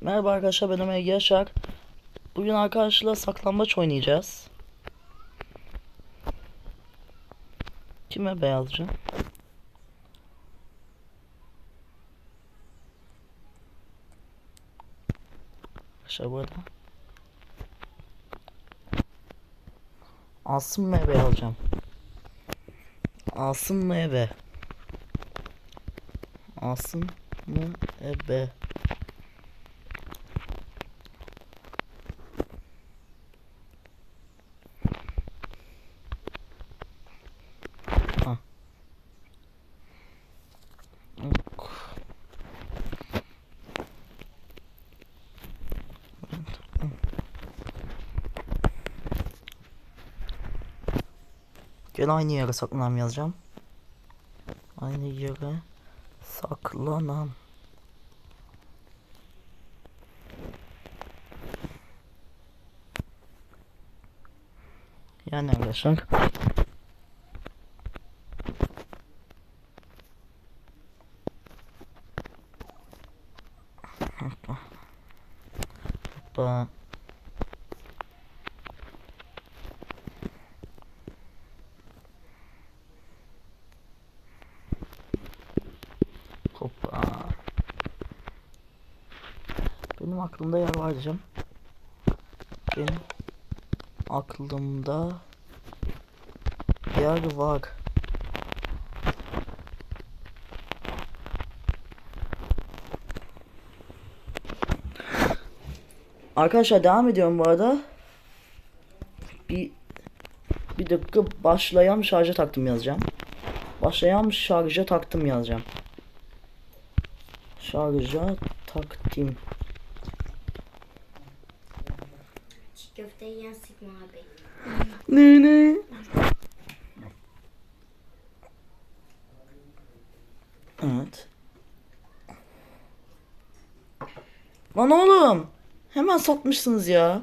Merhaba arkadaşlar ben Ömer Yaşar. Bugün arkadaşlarla saklambaç oynayacağız. Kime beyazcı? Arkadaşlar burada. Asım mı eve alacağım? Asım mı eve? Asım mı Gel aynı yere saklanam yazacağım. Aynı yere saklanam. Yani arkadaşlar. Hoppa. Hoppa. Hoppa. Benim aklımda yer var diyeceğim. Benim aklımda yer var. Arkadaşlar devam ediyorum bu arada. Bir bir dakika başlayan şarja taktım yazacağım. Başlayan şarja taktım yazacağım. Şarja taktim. Köfte yiyen sıkma abi. Ne ne? Evet. Lan oğlum. Hemen satmışsınız ya.